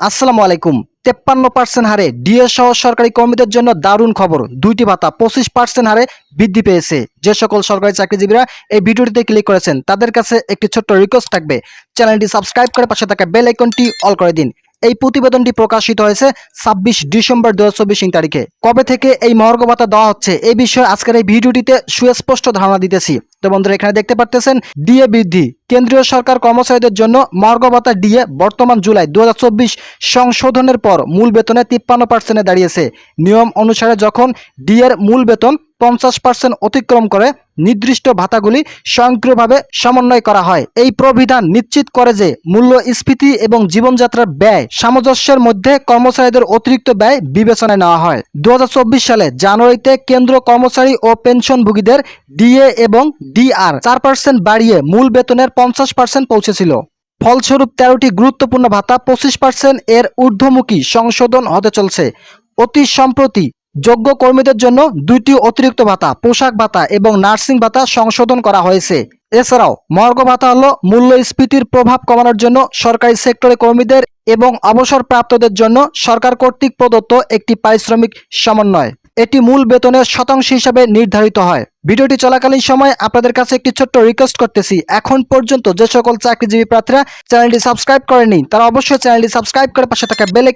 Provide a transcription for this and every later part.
আসসালামু আলাইকুম। তেপ্পান্ন পার্সেন্ট হারে ডিএ সহ সরকারি কর্মীদের জন্য দারুণ খবর। দুইটি ভাতা, পঁচিশ পার্সেন্ট হারে বৃদ্ধি পেয়েছে। যে সকল সরকারি চাকরিজীবীরা এই ভিডিওটিতে ক্লিক করেছেন, তাদের কাছে একটি ছোট্ট রিকোয়েস্ট থাকবে। চ্যানেলটি সাবস্ক্রাইব করে পাশে থাকা বেল আইকনটি অল করে দিন। এই প্রতিবেদনটি প্রকাশিত হয়েছে ছাব্বিশ ডিসেম্বর দু হাজার চব্বিশ তারিখে কবে থেকে এই মহার্ঘ ভাতা দেওয়া হচ্ছে এই বিষয়ে আজকের এই ভিডিওটিতে সুস্পষ্ট ধারণা দিতেছি। তো বন্ধুরা এখানে দেখতে পারতেছেন ডিএ বৃদ্ধি। কেন্দ্রীয় সরকার কর্মচারীদের জন্য ভাতা ডিএ বর্তমান জুলাই দু হাজার চব্বিশ সংশোধনের পর মূল বেতনে তিপ্পান্ন পার্সেন্টে দাঁড়িয়েছে। নিয়ম অনুসারে যখন ডিএর মূল বেতন পঞ্চাশ পার্সেন্ট অতিক্রম করে নির্দিষ্ট ভাতাগুলি স্বয়ংক্রিয়ভাবে সমন্বয় করা হয়। এই প্রবিধান নিশ্চিত করে যে মূল্যস্ফীতি এবং জীবনযাত্রার ব্যয় সামঞ্জস্যের মধ্যে কর্মচারীদের অতিরিক্ত ব্যয় বিবেচনায় নেওয়া হয়। দুহাজার চব্বিশ সালে জানুয়ারিতে কেন্দ্র কর্মচারী ও পেনশনভোগীদের ডিএ এবং ডিআর চার পার্সেন্ট বাড়িয়ে মূল বেতনের পঞ্চাশ পার্সেন্ট পৌঁছেছিল। ফলস্বরূপ তেরোটি গুরুত্বপূর্ণ ভাতা পঁচিশ পার্সেন্ট এর ঊর্ধ্বমুখী সংশোধন হতে চলছে। অতি সম্প্রতি যোগ্য কর্মীদের জন্য দুইটি অতিরিক্ত ভাতা, পোশাক ভাতা এবং নার্সিং ভাতা সংশোধন করা হয়েছে। এছাড়াও, মর্গ ভাতা হলো মূল্যস্ফীতির প্রভাব কমানোর জন্য সরকারি সেক্টরে কর্মীদের এবং অবসরপ্রাপ্তদের জন্য সরকার কর্তৃক প্রদত্ত একটি পারিশ্রমিক সমন্বয়। এটি মূল বেতনের শতাংশ হিসাবে নির্ধারিত হয়। ভিডিওটি চলাকালীন সময় আপনাদের কাছে একটি ছোট্ট রিকোয়েস্ট করতেছি। এখন পর্যন্ত যে সকল চাকরিজীবী প্রার্থীরা চ্যানেলটি সাবস্ক্রাইব করেনি, তারা অবশ্যই চ্যানেলটি সাবস্ক্রাইব করে পাশে থাকা বেল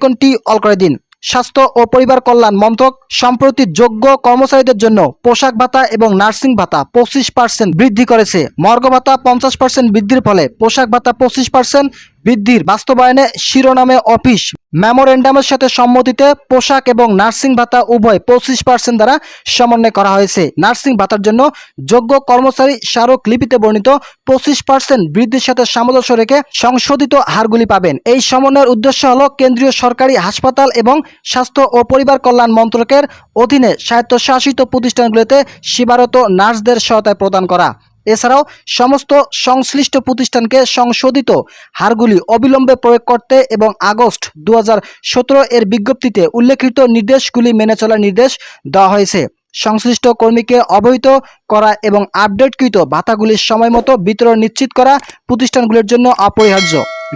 অল করে দিন। স্বাস্থ্য ও পরিবার কল্যাণ মন্ত্রক সম্প্রতি যোগ্য কর্মচারীদের জন্য পোশাক ভাতা এবং নার্সিং ভাতা পঁচিশ পার্সেন্ট বৃদ্ধি করেছে। মর্গ ভাতা পঞ্চাশ পার্সেন্ট বৃদ্ধির ফলে পোশাক ভাতা পঁচিশ পার্সেন্ট বৃদ্ধির বাস্তবায়নে শিরোনামে অফিস। মেমোরেন্ডামের সাথে সম্মতিতে পোশাক এবং নার্সিং ভাতা উভয় পঁচিশ পার্সেন্ট দ্বারা সমন্বয় করা হয়েছে। নার্সিং ভাতার জন্য যোগ্য কর্মচারী স্মারক লিপিতে বর্ণিত পঁচিশ পার্সেন্ট বৃদ্ধির সাথে সামঞ্জস্য রেখে সংশোধিত হারগুলি পাবেন। এই সমন্বয়ের উদ্দেশ্য হল কেন্দ্রীয় সরকারি হাসপাতাল এবং স্বাস্থ্য ও পরিবার কল্যাণ মন্ত্রকের অধীনে স্বায়ত্তশাসিত প্রতিষ্ঠানগুলিতে সেবারত নার্সদের সহায়তায় প্রদান করা। এছাড়াও সমস্ত সংশ্লিষ্ট প্রতিষ্ঠানকে সংশোধিত হারগুলি অবিলম্বে প্রয়োগ করতে এবং আগস্ট দু হাজার সতেরো এর বিজ্ঞপ্তিতে উল্লেখিত নির্দেশগুলি মেনে চলার নির্দেশ দেওয়া হয়েছে। সংশ্লিষ্ট কর্মীকে অবহিত করা এবং আপডেটকৃত ভাতাগুলির সময়মতো বিতরণ নিশ্চিত করা প্রতিষ্ঠানগুলির জন্য অপরিহার্য।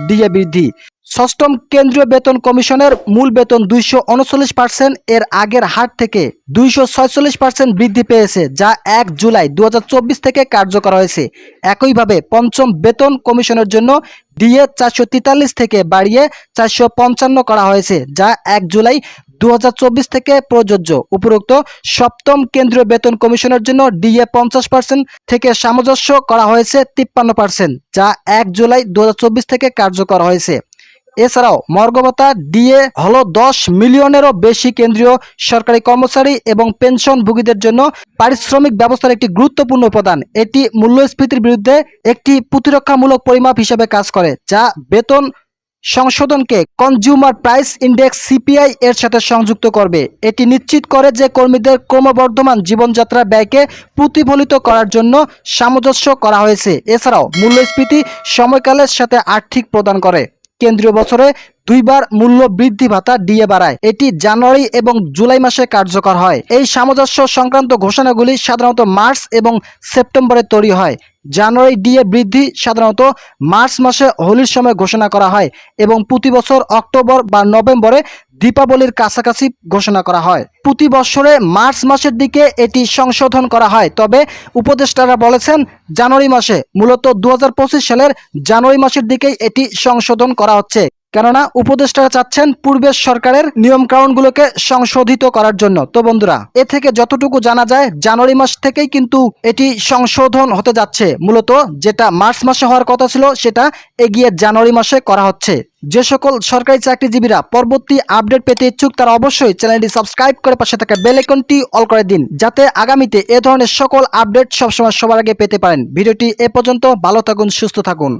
ডিএ বৃদ্ধি ষষ্ঠম কেন্দ্রীয় বেতন কমিশনের মূল বেতন দুইশো উনচল্লিশ পার্সেন্ট, এর আগের হার থেকে দুইশো ছয়চল্লিশ পার্সেন্ট বৃদ্ধি পেয়েছে, যা এক জুলাই দু হাজার চব্বিশ থেকে কার্যকর হয়েছে। একইভাবে পঞ্চম বেতন কমিশনের জন্য ডিএ চারশো তেতাল্লিশ থেকে বাড়িয়ে চারশো পঞ্চান্ন করা হয়েছে, যা এক জুলাই দু হাজার চব্বিশ থেকে প্রযোজ্য। উপরোক্ত সপ্তম কেন্দ্রীয় বেতন কমিশনের জন্য ডিএ পঞ্চাশ পার্সেন্ট থেকে সামঞ্জস্য করা হয়েছে তিপ্পান্ন পার্সেন্ট, যা এক জুলাই দু হাজার চব্বিশ থেকে কার্যকর হয়েছে। এছাড়াও মর্গবতা ডিএ হলো দশ মিলিয়নেরও বেশি কেন্দ্রীয় সরকারি কর্মচারী এবং পেনশনভোগীদের জন্য পারিশ্রমিক ব্যবস্থার একটি গুরুত্বপূর্ণ উপাদান। এটি মূল্যস্ফীতির বিরুদ্ধে একটি প্রতিরক্ষামূলক পরিমাপ হিসেবে কাজ করে, যা বেতন সংশোধনকে কনজিউমার প্রাইস ইন্ডেক্স সিপিআই এর সাথে সংযুক্ত করবে। এটি নিশ্চিত করে যে কর্মীদের ক্রমবর্ধমান জীবনযাত্রা ব্যয়কে প্রতিফলিত করার জন্য সামঞ্জস্য করা হয়েছে। এছাড়াও মূল্যস্ফীতি সময়কালের সাথে আর্থিক প্রদান করে। কেন্দ্রীয় বছরে দুইবার মূল্য বৃদ্ধি ভাতা দিয়ে বাড়ায়। এটি জানুয়ারি এবং জুলাই মাসে কার্যকর হয়। এই সামঞ্জস্য সংক্রান্ত ঘোষণাগুলি সাধারণত মার্চ এবং সেপ্টেম্বরে তৈরি হয়। জানুয়ারি ডিএ বৃদ্ধি সাধারণত মার্চ মাসে হোলির সময় ঘোষণা করা হয় এবং প্রতি বছর অক্টোবর বা নভেম্বরে দীপাবলির কাছাকাছি ঘোষণা করা হয়। প্রতি বছরে মার্চ মাসের দিকে এটি সংশোধন করা হয়, তবে উপদেষ্টারা বলেছেন জানুয়ারি মাসে, মূলত দু হাজার পঁচিশ সালের জানুয়ারি মাসের দিকেই এটি সংশোধন করা হচ্ছে। কেননা উপদেষ্টারা চাচ্ছেন পূর্বের সরকারের নিয়ম কারণগুলোকে সংশোধিত করার জন্য। তো বন্ধুরা, এ থেকে যতটুকু জানা যায়, জানুয়ারি মাস থেকেই কিন্তু এটি সংশোধন হতে যাচ্ছে। মূলত যেটা মার্চ মাসে হওয়ার কথা ছিল, সেটা এগিয়ে জানুয়ারি মাসে করা হচ্ছে। যে সকল সরকারি চাকরিজীবীরা পরবর্তী আপডেট পেতে ইচ্ছুক, তারা অবশ্যই চ্যানেলটি সাবস্ক্রাইব করে পাশে থাকা বেল আইকনটি অল করে দিন, যাতে আগামীতে এ ধরনের সকল আপডেট সবসময় সবার আগে পেতে পারেন। ভিডিওটি এ পর্যন্ত, ভালো থাকুন, সুস্থ থাকুন।